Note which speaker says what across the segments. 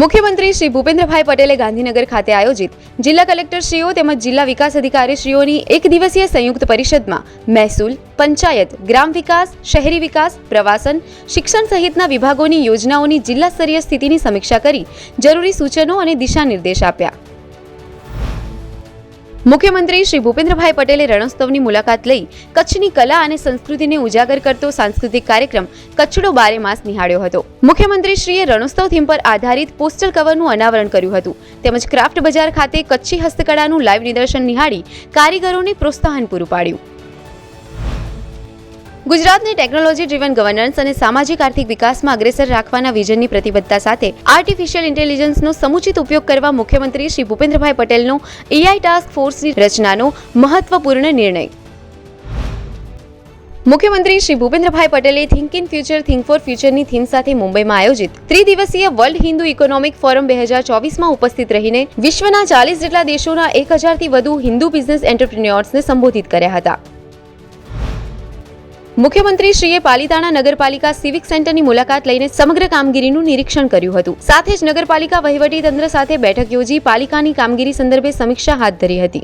Speaker 1: મુખ્યમંત્રી શ્રી ભૂપેન્દ્રભાઈ પટેલે ગાંધીનગર ખાતે આયોજિત જિલ્લા કલેક્ટરશ્રીઓ તેમજ જિલ્લા વિકાસ અધિકારીશ્રીઓની એક દિવસીય સંયુક્ત પરિષદમાં મહેસૂલ, પંચાયત, ગ્રામ વિકાસ, શહેરી વિકાસ, પ્રવાસન, શિક્ષણ સહિતના વિભાગોની યોજનાઓની જિલ્લા સ્તરીય સ્થિતિની સમીક્ષા કરી જરૂરી સૂચનો અને દિશા નિર્દેશ આપ્યા. મુખ્યમંત્રી શ્રી ભૂપેન્દ્રભાઈ પટેલે રણોત્સવની મુલાકાત લઈ કચ્છની કલા અને સંસ્કૃતિને ઉજાગર કરતો સાંસ્કૃતિક કાર્યક્રમ કચ્છડો બારે માસ નિહાળ્યો હતો. મુખ્યમંત્રી શ્રીએ રણોત્સવ થીમ પર આધારિત પોસ્ટલ કવરનું અનાવરણ કર્યું હતું. તેમજ ક્રાફ્ટ બજાર ખાતે કચ્છી હસ્તકળાનું લાઈવ નિદર્શન નિહાળી કારીગરોને પ્રોત્સાહન પૂરું પાડ્યું. ગુજરાતને ટેકનોલોજી ડ્રીવન ગવર્નન્સ અને સામાજિક આર્થિક વિકાસમાં અગ્રેસર રાખવાના વિઝનની પ્રતિબદ્ધતા સાથે આર્ટિફિશિયલ ઇન્ટેલિજન્સનો સમુચિત ઉપયોગ કરવા મુખ્યમંત્રી શ્રી ભૂપેન્દ્રભાઈ પટેલનો એઆઈ ટાસ્ક ફોર્સની રચનાનો મહત્વપૂર્ણ નિર્ણય. મુખ્યમંત્રી શ્રી ભૂપેન્દ્રભાઈ પટેલે think in future think for ફ્યુચરની theme સાથે મુંબઈમાં આયોજિત ત્રિદિવસીય વર્લ્ડ હિન્દુ ઇકોનોમિક ફોરમ બે હજાર ચોવીસમાં ઉપસ્થિત રહીને વિશ્વના ચાલીસ જેટલા દેશોના એક હજારથી વધુ હિન્દુ બિઝનેસ એન્ટરપ્રિન્યોર્સને સંબોધિત કર્યા હતા. મુખ્યમંત્રી શ્રીએ પાલિતાણા નગરપાલિકા સિવિક સેન્ટરની મુલાકાત લઈને સમગ્ર કામગીરીનું નિરીક્ષણ કર્યું હતું. સાથે જ નગરપાલિકા વહીવટી તંત્ર સાથે બેઠક યોજી પાલિકાની કામગીરી સંદર્ભે સમીક્ષા હાથ ધરી હતી.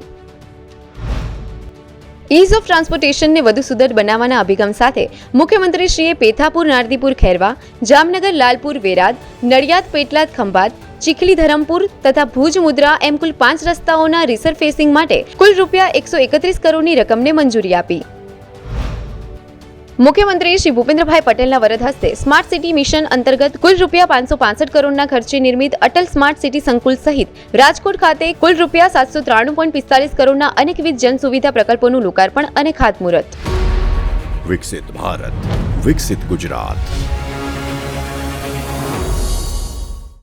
Speaker 1: ઇઝ ઓફ ટ્રાન્સપોર્ટેશનને વધુ સુદૃઢ બનાવવાના અભિગમ સાથે મુખ્યમંત્રીશ્રીએ પેથાપુર, નારદીપુર, ખેરવા, જામનગર, લાલપુર, વેરાદ, નડિયાદ, પેટલાદ, ખંભાત, ચીખલી, ધરમપુર તથા ભુજ મુદ્રા એમ કુલ પાંચ રસ્તાઓના રિસર્ફેસિંગ માટે કુલ રૂપિયા એકસો એકત્રીસ કરોડની રકમને મંજૂરી આપી. મુખ્યમંત્રી શ્રી ભૂપેન્દ્રભાઈ પટેલના વરદ હસ્તે સ્માર્ટ સિટી મિશન અંતર્ગત કુલ રૂપિયા પાંચસો પાસઠ કરોડના ખર્ચે નિર્મિત અટલ સ્માર્ટ સિટી સંકુલ સહિત રાજકોટ ખાતે કુલ રૂપિયા સાતસો ત્રાણું પોઈન્ટ પિસ્તાલીસ કરોડના અનેકવિધ જન સુવિધા પ્રકલ્પોનું લોકાર્પણ અને ખાતમુહૂર્ત.
Speaker 2: વિકસિત ભારત, વિકસિત ગુજરાત.